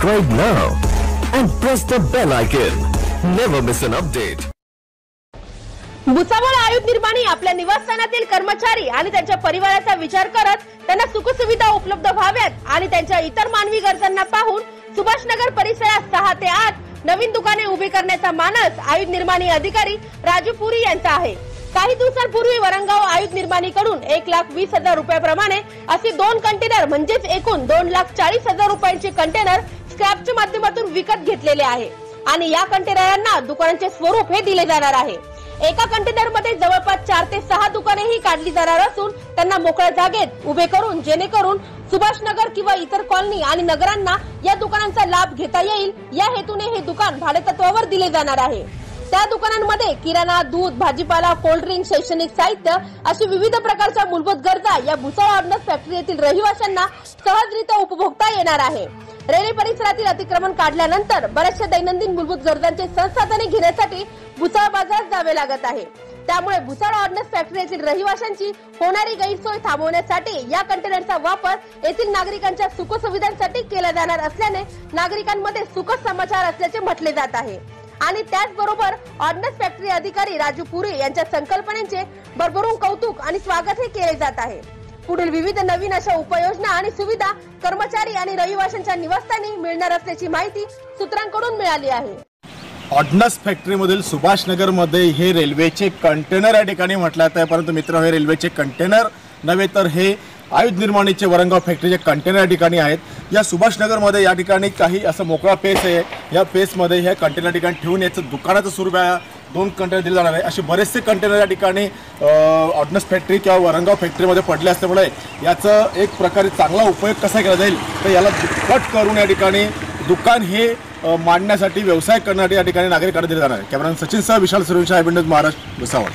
Subscribe now and press the bell icon. Never miss an update. Bhusawal आयुध निर्माणी आपल्या निवासस्थानातील कर्मचारी आणि त्यांच्या परिवाराचा विचार करत त्यांना सुखसुविधा उपलब्ध व्हाव्यात आणि त्यांच्या इतर मानवी गरजांना पाहून सुभाषनगर परिसरात सहा ते आठ नवीन दुकाने उभी करण्याचा मानस आयुध निर्माणी अधिकारी राजू पुरी यांचा आहे काही दिवसांपूर्वी वरंगाव आयुध निर्माणीकडून एक लाख वीस हजार रुपयाप्रमाणे असे दोन कंटेनर म्हणजेच एकूण दोन लाख चाळीस हजार रुपयांचे कंटेनर स्क्रॅपच्या माध्यमातून विकत घेतलेले आहे. आणि या कंटेनरांना दुकानांचे स्वरूप हे दिले जाणार आहे. एका कंटेनरमध्ये जवळपास चार ते सहा दुकाने ही काढली जाणार असून त्यांना मोकळ्या जागेत उभे करून जेणेकरून सुभाषनगर किंवा इतर कॉलनी आणि नगरांना या दुकानांचा लाभ घेता येईल. या हेतूने हे दुकान भाडेतत्वावर दिले जाणार आहे. त्या दुकानांमध्ये किराणा दूध भाजीपाला कोल्ड्रिंक शैक्षणिक साहित्य अशी विविध प्रकारच्या मूलभूत गरजा या भुसावळ ऑर्डनन्स फॅक्टरी येथील रहिवाशांना सहजरित्या उपभोगता येणार आहे. रेल्वे परिसरातील अतिक्रमण काढल्यानंतर बऱ्याचशा दैनंदिन मूलभूत गरजांचे संसाधने घेण्यासाठी भुसाळ बाजारात जावे लागत आहे. त्यामुळे भुसाळ ऑर्डनन्स फॅक्टरी येथील रहिवाशांची होणारी गैरसोय थांबवण्यासाठी या कंटेनरचा वापर येथील नागरिकांच्या सुखसुविधांसाठी केला जाणार असल्याने नागरिकांमध्ये सुखद समाचार असल्याचे म्हटले जात आहे. आणि त्याचबरोबर ऑर्डनन्स फॅक्टरी अधिकारी राजू पुरे यांच्या संकल्पनेचे भरभरून कौतुक आणि स्वागत हे केले जात आहे. पुढील विविध नवीन अशा उपाययोजना आणि सुविधा कर्मचारी आणि रहिवाशांच्या निवासस्थानी मिळणार असल्याची माहिती सूत्रांकडून मिळाली आहे. ऑर्डनन्स फॅक्टरीमधील सुभाषनगरमध्ये हे रेल्वेचे कंटेनर या ठिकाणी म्हटलं जात आहे परंतु मित्र हे रेल्वेचे कंटेनर नव्हे तर हे आयुध निर्माणीचे वरंगाव फॅक्टरीचे कंटेनर या ठिकाणी आहेत. या सुभाषनगरमध्ये या ठिकाणी काही असं मोकळा पेस आहे. या पेसमध्ये ह्या कंटेनर ठिकाणी ठेवून याचं दुकानाचं स्वरूप आहे दोन कंटेनर दिले जाणार आहे. असे बरेचसे कंटेनर या ठिकाणी ऑर्डनस फॅक्टरी किंवा वरंगाव फॅक्टरीमध्ये पडले असल्यामुळे याचं एक प्रकारे चांगला उपयोग कसा केला जाईल तर याला कट करून या ठिकाणी दुकान हे मांडण्यासाठी व्यवसाय करण्यासाठी या ठिकाणी नागरिकांना दिले जाणार आहे. कॅमेरा सचिन सह विशाल सुरेश सुरविशा महाराष्ट्र भुसावळ.